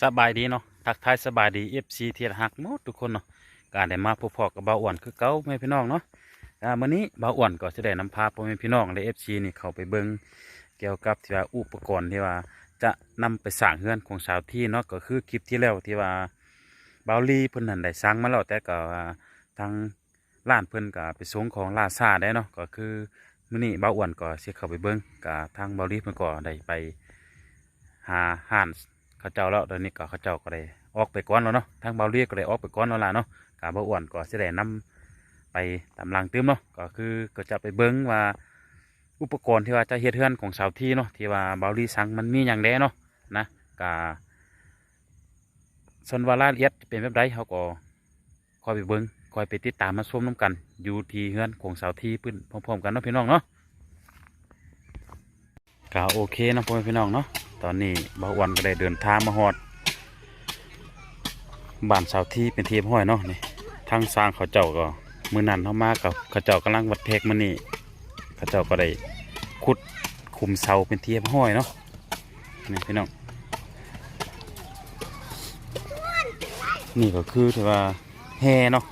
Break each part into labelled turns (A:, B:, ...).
A: สบายดีเนาะทักทายสบายดีเอฟซีที่หักหมดทุกคนเนาะการได้มาพบพอกับเบาอ้วนคือเก่าแม่พี่น้องเนาะอ่ามื้อนี้เบาอ้วนก็จะได้นำพาพ่อแม่พี่น้องและเอฟซีนี่เขาไปเบิ่งเกี่ยวกับที่ว่าอุปกรณ์ที่ว่าจะนำไปสร้างเฮือนของชาวที่เนาะก็คือคลิปที่แล้วที่ว่าเบาลีเพิ่นนั่นได้สร้างมาแล้วแต่ก็ว่าทางร้านเพิ่นก็ไปส่งของลาซาได้เนาะก็คือมื้อนี้เบาอ้วนก็สิเข้าไปเบิ่งกับทางเบาลีเพิ่นก็ได้ไปหาห้าน ขาเจ้าแล้วตอนนี้ก็เขาเจ้าก็ได้ออกไปก้อนแล้วเนาะทางเบาเรียกก็ได้ออกไปก้อนแล้วล่ะเนาะกาบอ้วนก็จะได้นำไปตามลังเติมเนาะก็คือก็จะไปเบิ้งว่าอุปกรณ์ที่ว่าจะเฮ็ดเฮือนของสาวที่เนาะที่ว่าเบาลีสั่งมันมีอย่างแดเนาะนะกาส่วนว่ารายละเอียดเป็นแบบใดเขาก็คอยไปเบิ้งคอยไปติดตามมาชมน้ำกัน อยู่ที่เฮือนของสาวที่พื้นพร้อมๆกันเนาะพี่น้องเนาะก็โอเคนะพ่อพี่น้องเนาะ ตอนนี้บ่าวอ้วันก็ได้เดินทางมาฮอดบ้านสาวที่เป็นเทียบห้อยเนาะนี่ทางสร้างเขาเจ้าก็มือนันเข้ามากับเขาเจ้ากำลังวัดเพกมันนี่เขาเจ้าก็ได้ขุดคุมเสาเป็นเทียบห้อยเนาะนี่พี่น้องนี่ก็คือที่ว่าแห่เนาะ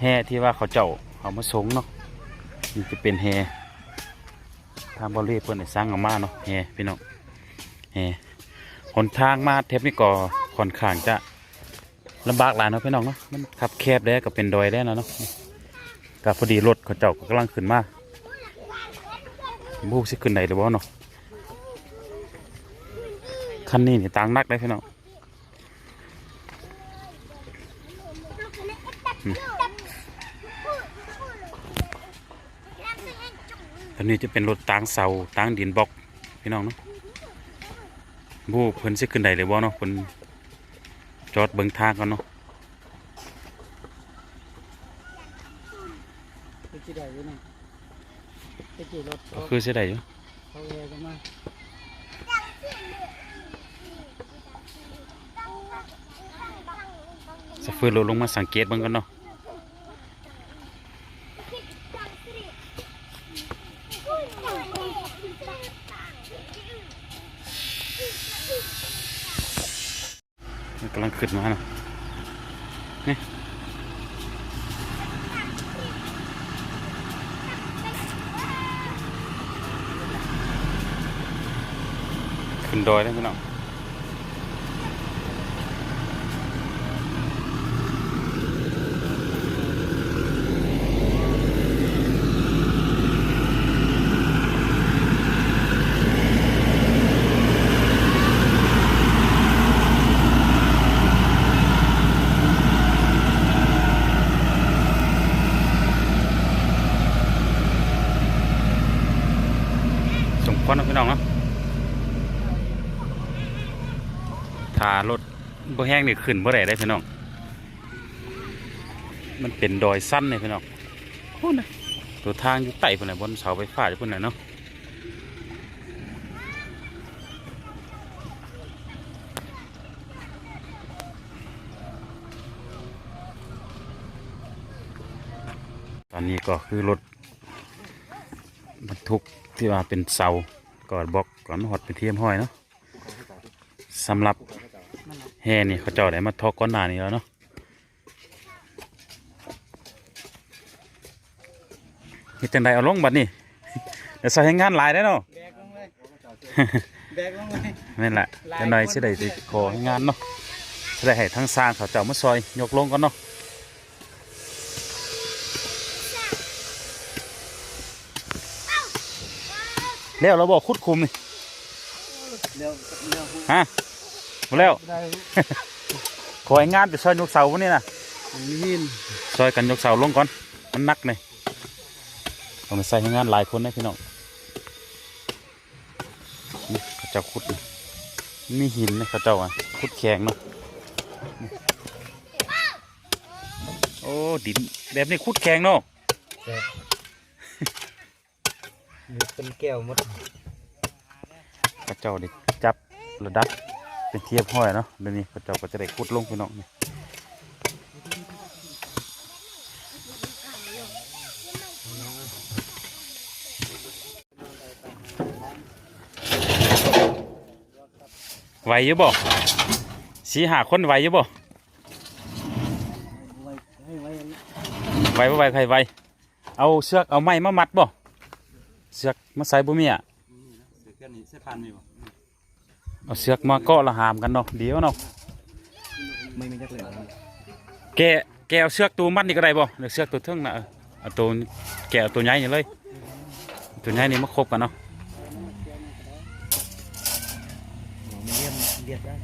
A: แห่ที่ว่าเขาเจ้าเอามาสงเนาะนี่จะเป็นแห่ทางบริเวณเพื่อนได้สร้างออกมาเนาะแฮพี่น้อง หนทางมาเทปนี้ก็ค่อนข้างจะลำบากหลายเนาะพี่น้องเนาะมันขับแคบได้ก็เป็นดอยได้แล้วเนาะก็พอดีรถเขาเจ้าก็กำลังขึ้นมาบูสิขึ้นไหนหรือบ่าเนาะคันนี้นี่ต่างนักได้พี่น้องอันนี้จะเป็นรถต่างเสาต่างดินบล็อกพี่น้องเนาะ บูเพิ่นสิขึ้นไหนหรือบ่เนาะเพิ่นจอดเบิ่งทางกันเนาะ
B: ไปกี่ได้อยู่นี่ไปกี่รถ
A: ก็คือสิได้อยู่
B: เขาเอกันมา
A: สะฟื้นรถลงมาสังเกตเบิ่งกันเนาะ มันกำลังขึ้นมาเนาะนี่ ขึ้นดอยแล้วพี่น้องสมควรเนาะพี่น้องเนาะถ้ารถบ่ แห้งนี่ขึ้นบ่ได้ได้พี่น้อง มันเป็นดอยสั้นเลยพี่น้องโอ้นะตัวทางอยู่ใต้พุ่นน่ะบนเสาไฟฟ้าอยู่พุ่นน่ะเนาะตอนนี้ก็คือรถบรรทุกที่ว่าเป็นเสากอดบล็อกก่อนมาหอดไปเทียมห้อยเนาะสำหรับ แห่นี่เขาเจ้าได้มาทอกก้อนหนานี่แล้วเนาะเฮ็ดจังไดเอาลงบัดนี้เดี๋ยวใส่ให้งานหลายได้อเนาะ
B: แบกลงเลยแบกลงเลย
A: แม่นแหละจังไดสิได้สิขอให้งานเนาะสิได้ให้ทั้งสร้างเขาเจ้ามาซอยยกลงก่อนเนาะแล้วเราบอกคุดคุมนี่
B: เดี๋ยวเดี๋ยว
A: ฮะ หมดแล้ว
B: ได้
A: ขอให้งานไปซอยยกเสาพวกนี้นะ
B: มีหิน
A: ซอยกันยกเสาลงก่อน มันหนักเลยต้องไปใส่ให้งานหลายคนนะพี่น้องนี่เขาเจ้าขุดนี่มีหินนะเขาเจ้าอะขุดแข็งเนาะนี่โอ้ดินแบบนี้ขุดแข็งเนาะ
B: เป็นแก้วหมด
A: เขาเจ้าดิจับระดับ เป็นเทียบห้อยเนาะเดี๋ยวนี้เขาเจ้าก็จะได้ขุดลงพี่น้องนี่ไหวอยู่บ่สีหาคนไหวอยู่บ่
B: ไว้ให้ไว้
A: ไหวบ่ไหวใครไหวเอาเชือกเอาไม้มามัดบ่เชือกมาใส่บ่มีอะ
C: เสือแค่นี้เส้นพันมีบ่
A: เอาเชือกมาเกาะละหามกันเนาะเดี๋ยวเนาะ
C: ไม่ไมีจักเลย
A: แกแกเอาเชือกตัวมัดนี่ก็ได้บ่เดี๋ยวเชือกตัวเทิงน่ะเอาตัวแกเอาตัวใหญ่นี่เลย ตัวใหญ่นี่มาครบกันเนาะ
C: เลียมเลียดได้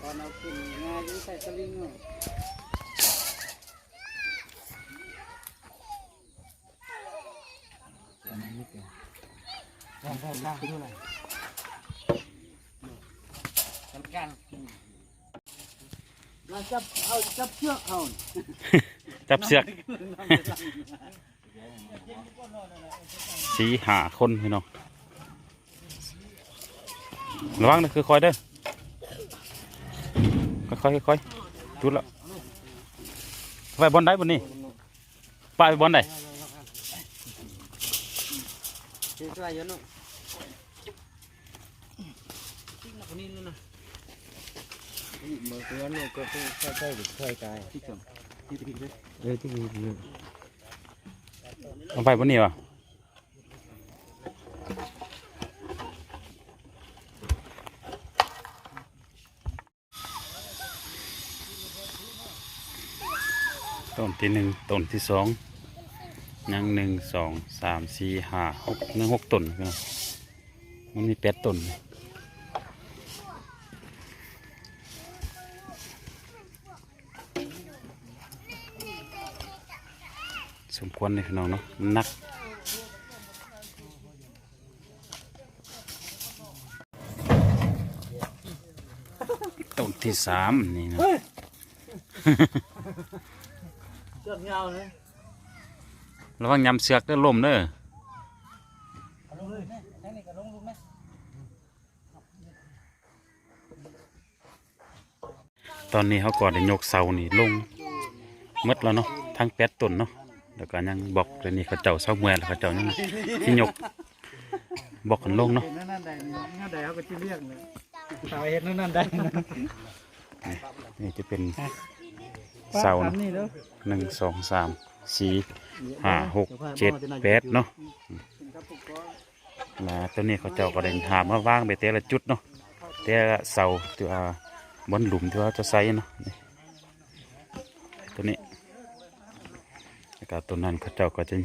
B: ตอนเอาขึ้นงาอยู่งใส่สลิงเนาะ ลองลองลองไปดูหน่อยกำกันมาจับเอาจับเชือกเอา
A: จับเชือกสีหาคนพี่น้องระวังนะคือคอยเด้อค่อยๆค่อยๆจุดละไปบอลได้บนนี้ป้าไปบอลได้
B: ช่วยๆเยอะหน่อยทิ้งห นักกว่านี้เลยนะมือเตือนเนี่ยก็ต้องใกล้ๆหรือใกล้กายที่จมที่ที่ที่เออที่มีอยู่
A: เอาไปบนนี้วะต้นที่หนึ่งต้นที่สองยังหนึ่งสองสามสี่ห้าหกหนึ่งหกต้นพี่น้องมันมีแปดต้น สมควรเลยพี่น้องเนาะมันหนักต้นที่สามนี่นะ
B: เชือกยาวเลย
A: ระวังยำเสือกเด้อลมเด้อ
B: เอาลงเลยแค่นี้ก็ลงลงไหม
A: ตอนนี้เขาก็ได้ยกเสานี่ลงหมดแล้วเนาะทั้งแปดต้นเนาะ แล้วก็ยังบอกเลยนี่เขาเจ้าเสาเมื่อยแล้วเขาเจ้ายังที่ยกบอกกันลงเนาะ
B: เห็นนั่นนั่นใดนั่นใดเขาก็จะเรียกเลยสาวเห็นนั่นนั่นใด
A: นี่จะเป็นเสานะหนึ่งสองสามสี่ห้าหกเจ็ดแปดเนาะนะตัวนี้เขาเจ้าก็ได้หามาว่างไปแต่ละจุดเนาะแต่ละเสาที่ว่าบนหลุมที่ว่าจะใส่เนาะนี่ตัวนี้ แล้วก็ตัวนั้นเขาเจ้าก็จะ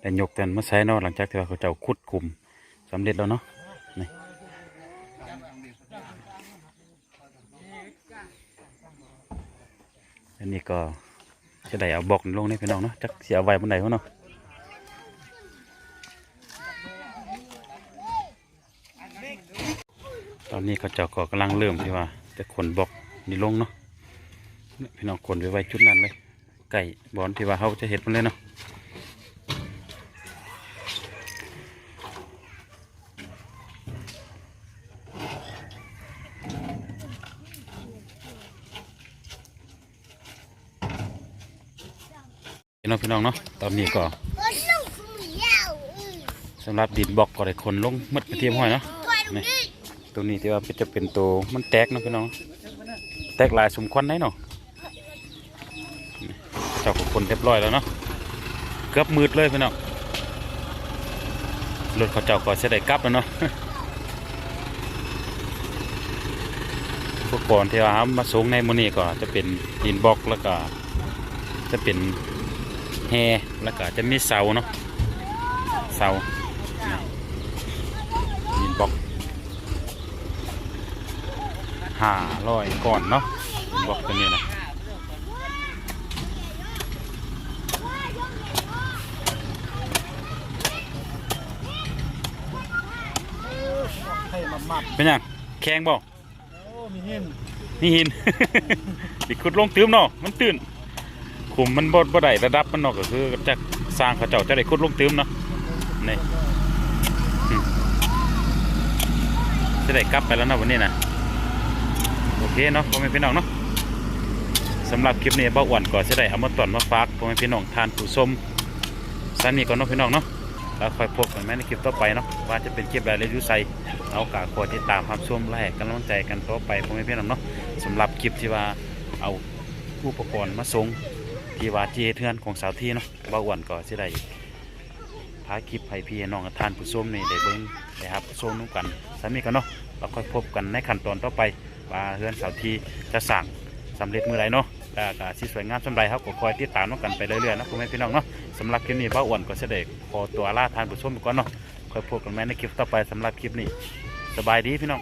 A: ได้ยกกันมาใส่เนาะหลังจากที่ว่าเขาเจ้าขุดคุมสำเร็จแล้วเนาะนี่อันนี้ก็จะได้เอาบอกลงนี่พี่น้องเนาะจักเสียไว้บนไหนวะเนาะตอนนี้เขาเจ้าก็กำลังเริ่มที่ว่าจะขนบอกนี่ลงเนาะพี่น้องขนไปไว้จุดนั้นเลย ไก่บอนที่ว่าเขาจะเห็ดมันเลยเนาะพี่น้องพี่น้องเนาะตอนนี้ก็สำหรับดินบล็อกก็ได้ขนลงหมดกระเทียมห้อยเนาะนี่ตัวนี้ที่ว่าจะเป็นตัวมันแตกเนาะพี่น้องแตกหลายสมควรได้เนาะ เจ้าของคนเรียบร้อยแล้วเนาะเกือบมืดเลยพี่น้องรถเขาเจ้าก็เสได็จกลับแล้วเนาะอุปกรณ์ที่ว่ามาส่งในโมอนี่ก็จะเป็นดินบล็อกแล้วก็จะเป็นแฮแล้วก็จะมีเสาเนาะเสาดินบล็อกห้าร้อยก่อนเนาะบล็อกตัวนี้นะ
B: ให้มาหมัด
A: เป็นยังแข็งบอก
B: โอ้มีเห็น
A: นี่หิน ดิขุดลงตื้มเนาะมันตื้นขุมมันบ่บ่ได้ระดับมันเนาะก็คือจะสร้างเขาเจ้าจะได้ขุดลงตื้มเนาะนี่อืมจะได้กลับไปแล้วเนาะวันนี้นะโอเคเนาะพ่อแม่พี่น้องเนาะสำหรับคลิปนี้เบ้าอ้วนก็จะได้เอามาตอนมาฝากพ่อแม่พี่น้องทานผู้ชมสั้นนี้ก่อนเนาะพี่น้องเนาะ แล้วค่อยพบกันแม่ในคลิปต่อไปเนาะว่าจะเป็นคลิปอะไรรีวิวใสเอากากดติดตามความชมและให้กำลังใจกันต่อไปพ่อแม่พี่น้องเนาะสำหรับคลิปที่ว่าเอาอุปกรณ์มาส่งที่ว่าเจเทือนของสาวที่เนาะบ่าวอ้วนก็สิได้พาคลิปให้พี่น้องทานผู้ชมนี่ได้เบิ่งได้ครับชมนุ่กันสามีกันเนาะเราค่อยพบกันในขั้นตอนต่อไปว่าเฮือนสาวที่จะสั่งสำเร็จเมื่อไรเนาะ แล้วก็สีสวยงามสำไรครับก็คอยติดตามน้องกันไปเรื่อยๆนะคุณแม่พี่น้องเนาะสำหรับคลิปนี้บ้าอ้วนก็เสด็จขอตัวลาทานผู้ชมไปก่อนเนาะคอยพบกันใหม่ในคลิปต่อไปสำหรับคลิปนี้ สบายดีพี่น้อง